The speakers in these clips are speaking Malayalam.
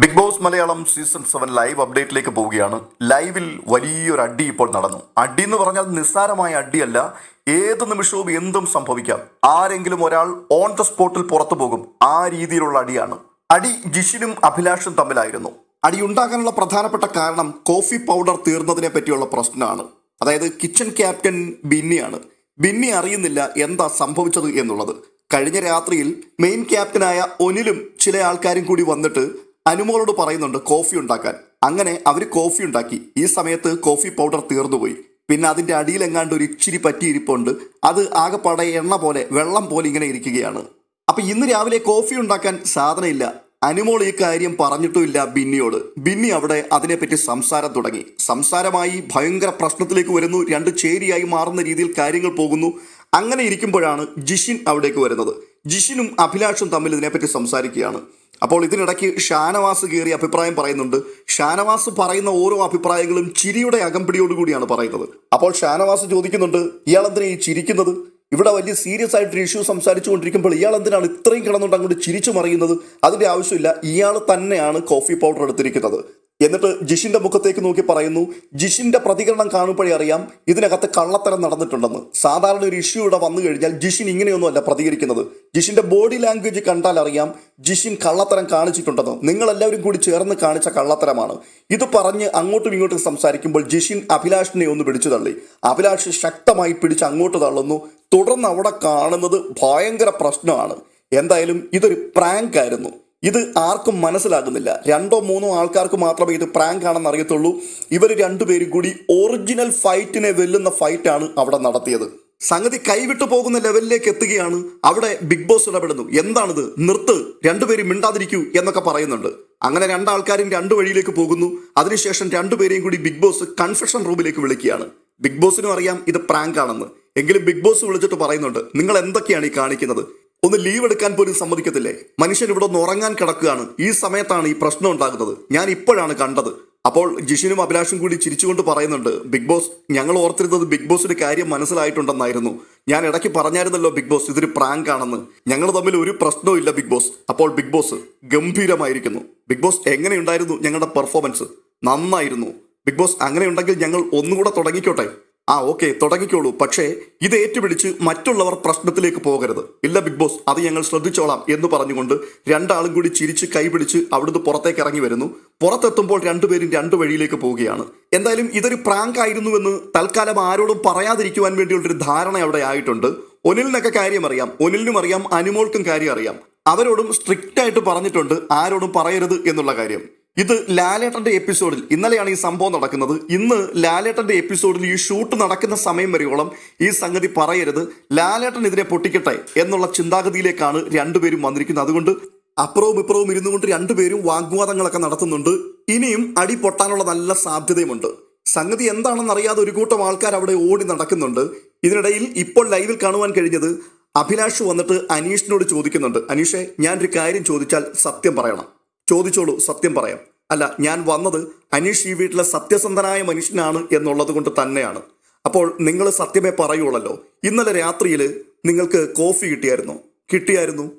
Big boss Malayalam season seven live അപ്ഡേറ്റിലേക്ക് പോവുകയാണ്. ലൈവിൽ വലിയൊരു അടി ഇപ്പോൾ നടന്നു. അടി എന്ന് പറഞ്ഞാൽ നിസ്സാരമായ അടിയല്ല. ഏത് നിമിഷവും എന്തും സംഭവിക്കാം. ആരെങ്കിലും ഒരാൾ ഓൺ ദ സ്പോട്ടിൽ പുറത്തു പോകും. ആ രീതിയിലുള്ള അടിയാണ്. അടി ജിഷിനും അഭിലാഷും തമ്മിലായിരുന്നു. അടി ഉണ്ടാകാനുള്ള പ്രധാനപ്പെട്ട കാരണം കോഫി പൗഡർ തീർന്നതിനെ പറ്റിയുള്ള പ്രശ്നമാണ്. അതായത് കിച്ചൺ ക്യാപ്റ്റൻ ബിന്നിയാണ്. ബിന്നി അറിയുന്നില്ല എന്താ സംഭവിച്ചത് എന്നുള്ളത്. കഴിഞ്ഞ രാത്രിയിൽ മെയിൻ ക്യാപ്റ്റനായ ഒനിലും ചില ആൾക്കാരും കൂടി വന്നിട്ട് അനുമോളോട് പറയുന്നുണ്ട് കോഫി ഉണ്ടാക്കാൻ. അങ്ങനെ അവർ കോഫി ഉണ്ടാക്കി. ഈ സമയത്ത് കോഫി പൗഡർ തീർന്നുപോയി. പിന്നെ അതിന്റെ അടിയിലെങ്ങാണ്ട് ഒരു ഇച്ചിരി പറ്റിയിരിപ്പുണ്ട്. അത് ആകെപ്പാടെ എണ്ണ പോലെ വെള്ളം പോലെ ഇങ്ങനെ ഇരിക്കുകയാണ്. അപ്പം ഇന്ന് രാവിലെ കോഫി ഉണ്ടാക്കാൻ സാധനമില്ല. അനുമോൾ ഈ കാര്യം പറഞ്ഞിട്ടുമില്ല ബിന്നിയോട്. ബിന്നി അവിടെ അതിനെപ്പറ്റി സംസാരം തുടങ്ങി. സംസാരമായി ഭയങ്കര പ്രശ്നത്തിലേക്ക് വരുന്നു. രണ്ട് ചേരിയായി മാറുന്ന രീതിയിൽ കാര്യങ്ങൾ പോകുന്നു. അങ്ങനെ ഇരിക്കുമ്പോഴാണ് ജിഷിൻ അവിടേക്ക് വരുന്നത്. ജിഷിനും അഭിലാഷും തമ്മിൽ ഇതിനെപ്പറ്റി സംസാരിക്കുകയാണ്. അപ്പോൾ ഇതിനിടയ്ക്ക് ഷാനവാസ് കയറി അഭിപ്രായം പറയുന്നുണ്ട്. ഷാനവാസ് പറയുന്ന ഓരോ അഭിപ്രായങ്ങളും ചിരിയുടെ അകമ്പടിയോടുകൂടിയാണ് പറയുന്നത്. അപ്പോൾ ഷാനവാസ് ചോദിക്കുന്നുണ്ട് ഇയാൾ എന്തിനാ ഈ ചിരിക്കുന്നത്? ഇവിടെ വലിയ സീരിയസ് ആയിട്ട് ഇഷ്യൂ സംസാരിച്ചു കൊണ്ടിരിക്കുമ്പോൾ ഇയാൾ എന്തിനാണ് ഇത്രയും കിടന്നുകൊണ്ട് അങ്ങോട്ട് ചിരിച്ചു മറിയുന്നത്? അതിന്റെ ആവശ്യമില്ല ഇയാൾ തന്നെയാണ് കോഫി പൗഡർ എടുത്തിരിക്കുന്നത്. എന്നിട്ട് ജിഷിന്റെ മുഖത്തേക്ക് നോക്കി പറയുന്നു ജിഷിന്റെ പ്രതികരണം കാണുമ്പോഴേ അറിയാം ഇതിനകത്ത് കള്ളത്തരം നടന്നിട്ടുണ്ടെന്ന്. സാധാരണ ഒരു ഇഷ്യൂ ഇവിടെ വന്നു കഴിഞ്ഞാൽ ജിഷിൻ ഇങ്ങനെയൊന്നുമല്ല പ്രതികരിക്കുന്നത്. ജിഷിന്റെ ബോഡി ലാംഗ്വേജ് കണ്ടാൽ അറിയാം ജിഷിൻ കള്ളത്തരം കാണിച്ചിട്ടുണ്ടെന്ന്? നിങ്ങളെല്ലാവരും കൂടി ചേർന്ന് കാണിച്ച കള്ളത്തരമാണ്? ഇത് പറഞ്ഞ് അങ്ങോട്ടും ഇങ്ങോട്ടും സംസാരിക്കുമ്പോൾ ജിഷിൻ അഭിലാഷിനെ ഒന്ന് പിടിച്ചു തള്ളി. അഭിലാഷ് ശക്തമായി പിടിച്ച് അങ്ങോട്ട് തള്ളുന്നു. തുടർന്ന് അവിടെ കാണുന്നത് ഭയങ്കര പ്രശ്നമാണ്. എന്തായാലും ഇതൊരു പ്രാങ്ക് ആയിരുന്നു. ഇത് ആർക്കും മനസ്സിലാകുന്നില്ല. രണ്ടോ മൂന്നോ ആൾക്കാർക്ക് മാത്രമേ ഇത് പ്രാങ്ക് ആണെന്ന് അറിയത്തുള്ളൂ. ഇവർ രണ്ടുപേരും കൂടി ഒറിജിനൽ ഫൈറ്റിനെ വെല്ലുന്ന ഫൈറ്റാണ് അവിടെ നടത്തിയത്. സംഗതി കൈവിട്ടു പോകുന്ന ലെവലിലേക്ക് എത്തുകയാണ് അവിടെ ബിഗ് ബോസ് ഇടപെടുന്നു. എന്താണിത്? നിർത്ത്. രണ്ടുപേരും മിണ്ടാതിരിക്കൂ എന്നൊക്കെ പറയുന്നുണ്ട്. അങ്ങനെ രണ്ടാൾക്കാരും രണ്ടു വഴിയിലേക്ക് പോകുന്നു. അതിനുശേഷം രണ്ടുപേരെയും കൂടി ബിഗ് ബോസ് കൺഫെഷൻ റൂമിലേക്ക് വിളിക്കുകയാണ്. ബിഗ് ബോസിനും അറിയാം ഇത് പ്രാങ്ക് ആണെന്ന് എങ്കിലും ബിഗ് ബോസ് വിളിച്ചിട്ട് പറയുന്നുണ്ട് നിങ്ങൾ എന്തൊക്കെയാണ് ഈ കാണിക്കുന്നത്? ഒന്ന് ലീവ് എടുക്കാൻ പോലും സമ്മതിക്കത്തില്ലേ? മനുഷ്യൻ ഇവിടെ ഒന്ന് ഉറങ്ങാൻ കിടക്കുകയാണ്. ഈ സമയത്താണ് ഈ പ്രശ്നം ഉണ്ടാകുന്നത്. ഞാൻ ഇപ്പോഴാണ് കണ്ടത്. അപ്പോൾ ജിഷിനും അഭിലാഷും കൂടി ചിരിച്ചുകൊണ്ട് പറയുന്നുണ്ട് ബിഗ് ബോസ് ഞങ്ങൾ ഓർത്തിരുന്നത് ബിഗ് ബോസിന്റെ കാര്യം മനസ്സിലായിട്ടുണ്ടെന്നായിരുന്നു. ഞാൻ ഇടയ്ക്ക് പറഞ്ഞായിരുന്നല്ലോ ബിഗ് ബോസ് ഇതൊരു പ്രാങ്ക് ആണെന്ന്. ഞങ്ങൾ തമ്മിൽ ഒരു പ്രശ്നവും ബിഗ് ബോസ്. അപ്പോൾ ബിഗ് ബോസ് ഗംഭീരമായിരിക്കുന്നു. ബിഗ് ബോസ് എങ്ങനെയുണ്ടായിരുന്നു ഞങ്ങളുടെ പെർഫോമൻസ് നന്നായിരുന്നു. ബിഗ് ബോസ് അങ്ങനെയുണ്ടെങ്കിൽ ഞങ്ങൾ ഒന്നുകൂടെ തുടങ്ങിക്കോട്ടെ? ആ ഓക്കെ തുടങ്ങിക്കോളൂ. പക്ഷേ ഇത് ഏറ്റുപിടിച്ച് മറ്റുള്ളവർ പ്രശ്നത്തിലേക്ക് പോകരുത്. ഇല്ല ബിഗ് ബോസ് അത് ഞങ്ങൾ ശ്രദ്ധിച്ചോളാം എന്ന് പറഞ്ഞുകൊണ്ട് രണ്ടാളും കൂടി ചിരിച്ച് കൈപിടിച്ച് അവിടുന്ന് പുറത്തേക്ക് ഇറങ്ങി വരുന്നു. പുറത്തെത്തുമ്പോൾ രണ്ടുപേരും രണ്ട് വഴിയിലേക്ക് പോവുകയാണ്. എന്തായാലും ഇതൊരു പ്രാങ്ക് ആയിരുന്നുവെന്ന് തൽക്കാലം ആരോടും പറയാതിരിക്കുവാൻ വേണ്ടിയുള്ളൊരു ധാരണ അവിടെ ആയിട്ടുണ്ട്. ഒനിലിനൊക്കെ കാര്യം അറിയാം. ഒനിലിനും അറിയാം അനുമോൾക്കും കാര്യം അറിയാം. അവരോടും സ്ട്രിക്റ്റ് ആയിട്ട് പറഞ്ഞിട്ടുണ്ട് ആരോടും പറയരുത് എന്നുള്ള കാര്യം. ഇത് ലാലേട്ടന്റെ എപ്പിസോഡിൽ ഇന്നലെയാണ് ഈ സംഭവം നടക്കുന്നത്. ഇന്ന് ലാലേട്ടന്റെ എപ്പിസോഡിൽ ഈ ഷൂട്ട് നടക്കുന്ന സമയം വരെയോളം ഈ സംഗതി പറയരുത്. ലാലേട്ടൻ ഇതിനെ പൊട്ടിക്കട്ടെ എന്നുള്ള ചിന്താഗതിയിലേക്കാണ് രണ്ടുപേരും വന്നിരിക്കുന്നത്. അതുകൊണ്ട് അപ്പുറവും ഇപ്പുറവും ഇരുന്നു കൊണ്ട് രണ്ടുപേരും വാഗ്വാദങ്ങളൊക്കെ നടത്തുന്നുണ്ട്. ഇനിയും അടി പൊട്ടാനുള്ള നല്ല സാധ്യതയുമുണ്ട്. സംഗതി എന്താണെന്ന് അറിയാതെ ഒരു കൂട്ടം ആൾക്കാർ അവിടെ ഓടി നടക്കുന്നുണ്ട്. ഇതിനിടയിൽ ഇപ്പോൾ ലൈവിൽ കാണുവാൻ കഴിഞ്ഞത് അഭിലാഷ് വന്നിട്ട് അനീഷിനോട് ചോദിക്കുന്നുണ്ട്. അനീഷെ ഞാനൊരു കാര്യം ചോദിച്ചാൽ സത്യം പറയണം. ചോദിച്ചോളൂ സത്യം പറയാം. അല്ല ഞാൻ വന്നത് അനീഷ് ഈ വീട്ടിലെ സത്യസന്ധനായ മനുഷ്യനാണ് എന്നുള്ളത് കൊണ്ട് തന്നെയാണ്. അപ്പോൾ നിങ്ങൾ സത്യമേ പറയുള്ളല്ലോ ഇന്നലെ രാത്രിയിൽ നിങ്ങൾക്ക് കോഫി കിട്ടിയായിരുന്നു. കിട്ടിയായിരുന്നു.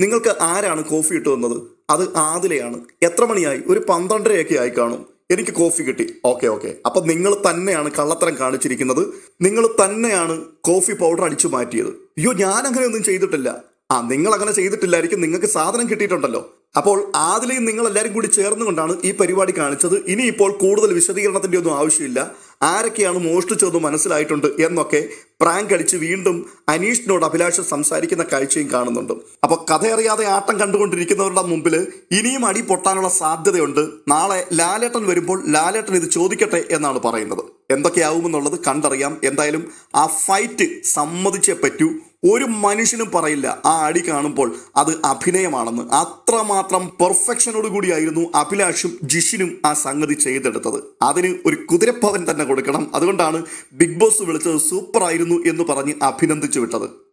നിങ്ങൾക്ക് ആരാണ് കോഫി ഇട്ടു തന്നത്? അത് ആദിലയാണ്. എത്ര മണിയായി? ഒരു പന്ത്രണ്ടരയൊക്കെ ആയി കാണും. എനിക്ക് കോഫി കിട്ടി. Okay okay. അപ്പൊ നിങ്ങൾ തന്നെയാണ് കള്ളത്തരം കാണിച്ചിരിക്കുന്നത്. നിങ്ങൾ തന്നെയാണ് കോഫി പൗഡർ അടിച്ചു മാറ്റിയത്. അയ്യോ ഞാൻ അങ്ങനെയൊന്നും ചെയ്തിട്ടില്ല. ആ നിങ്ങൾ അങ്ങനെ ചെയ്തിട്ടില്ലായിരിക്കും. നിങ്ങൾക്ക് സാധനം കിട്ടിയിട്ടുണ്ടല്ലോ. അപ്പോൾ ആദിലെയും നിങ്ങൾ എല്ലാവരും കൂടി ചേർന്നുകൊണ്ടാണ് ഈ പരിപാടി കാണിച്ചത്. ഇനിയിപ്പോൾ കൂടുതൽ വിശദീകരണത്തിന്റെ ഒന്നും ആവശ്യമില്ല. ആരൊക്കെയാണ് മോഷ്ടിച്ചതെന്ന് മനസ്സിലായിട്ടുണ്ട് എന്നൊക്കെ പ്രാങ്ക് അടിച്ച് വീണ്ടും അനീഷിനോട് അഭിലാഷം സംസാരിക്കുന്ന കാഴ്ചയും കാണുന്നുണ്ട്. അപ്പോൾ കഥയറിയാതെ ആട്ടം കണ്ടുകൊണ്ടിരിക്കുന്നവരുടെ മുമ്പിൽ ഇനിയും അടി പൊട്ടാനുള്ള സാധ്യതയുണ്ട്. നാളെ ലാലേട്ടൻ വരുമ്പോൾ ലാലേട്ടൻ ഇത് ചോദിക്കട്ടെ എന്നാണ് പറയുന്നത്. എന്തൊക്കെയാവുമെന്നുള്ളത് കണ്ടറിയാം. എന്തായാലും ആ ഫൈറ്റ് സമ്മതിച്ചേ പറ്റൂ. ഒരു മനുഷ്യനും പറയില്ല. ആ അടി കാണുമ്പോൾ അത് അഭിനയമാണെന്ന്. അത്രമാത്രം പെർഫെക്ഷനോട് കൂടിയായിരുന്നു അഭിലാഷും ജിഷിനും ആ സംഗതി ചെയ്തെടുത്തത്. അതിന് ഒരു കുതിരപ്പവൻ തന്നെ കൊടുക്കണം. അതുകൊണ്ടാണ് ബിഗ് ബോസ് വിളിച്ചത് സൂപ്പർ ആയിരുന്നു എന്ന് പറഞ്ഞ് അഭിനന്ദിച്ചു വിട്ടത്.